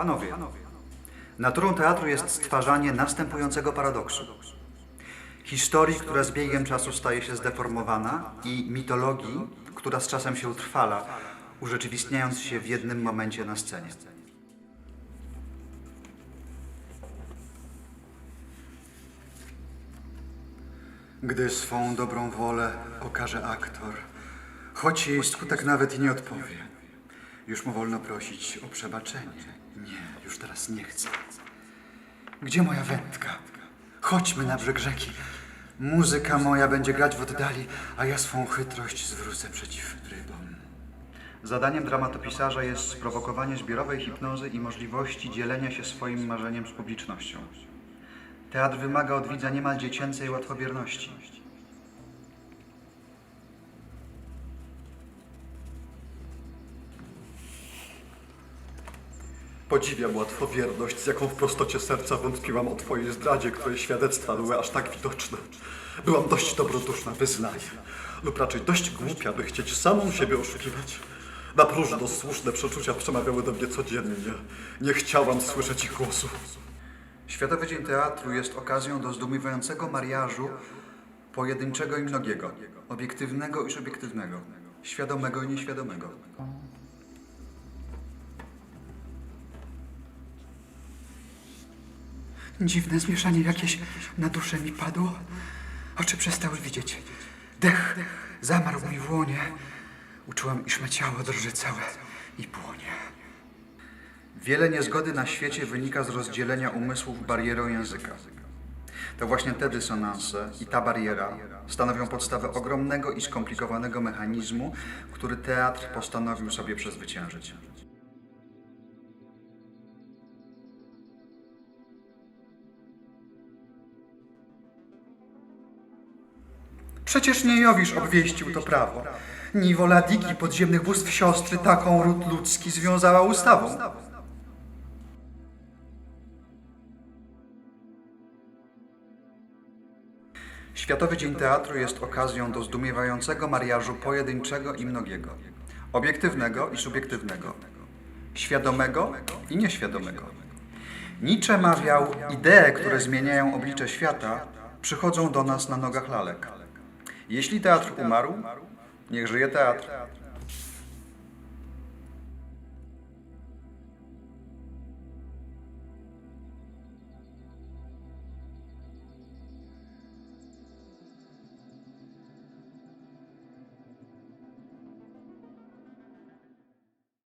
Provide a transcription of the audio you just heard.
Panowie, naturą teatru jest stwarzanie następującego paradoksu. Historii, która z biegiem czasu staje się zdeformowana i mitologii, która z czasem się utrwala, urzeczywistniając się w jednym momencie na scenie. Gdy swą dobrą wolę okaże aktor, choć jej skutek nawet i nie odpowie, już mu wolno prosić o przebaczenie. Nie, już teraz nie chcę. Gdzie moja wędka? Chodźmy na brzeg rzeki. Muzyka moja będzie grać w oddali, a ja swą chytrość zwrócę przeciw rybom. Zadaniem dramatopisarza jest sprowokowanie zbiorowej hipnozy i możliwości dzielenia się swoim marzeniem z publicznością. Teatr wymaga od widza niemal dziecięcej łatwowierności. Podziwiam łatwowierność, z jaką w prostocie serca wątpiłam o twojej zdradzie, której świadectwa były aż tak widoczne. Byłam dość dobroduszna, wyznaję. Lub raczej dość głupia, by chcieć samą siebie oszukiwać. Na próżno słuszne przeczucia przemawiały do mnie codziennie. Nie chciałam słyszeć ich głosu. Światowy Dzień Teatru jest okazją do zdumiewającego mariażu pojedynczego i mnogiego, obiektywnego i subiektywnego, świadomego i nieświadomego. Dziwne zmieszanie jakieś na duszę mi padło. Oczy przestały widzieć. Dech zamarł mi w łonie. Uczułam, iż me ciało drży całe i płonie. Wiele niezgody na świecie wynika z rozdzielenia umysłów barierą języka. To właśnie te dysonanse i ta bariera stanowią podstawę ogromnego i skomplikowanego mechanizmu, który teatr postanowił sobie przezwyciężyć. Przecież nie Jowisz obwieścił to prawo. Ni wola podziemnych bóstw siostry taką ród ludzki związała ustawą. Światowy Dzień Teatru jest okazją do zdumiewającego mariażu pojedynczego i mnogiego, obiektywnego i subiektywnego, świadomego i nieświadomego. Nietzsche mawiał, idee, które zmieniają oblicze świata, przychodzą do nas na nogach lalek. Jeśli teatr umarł, niech żyje teatr.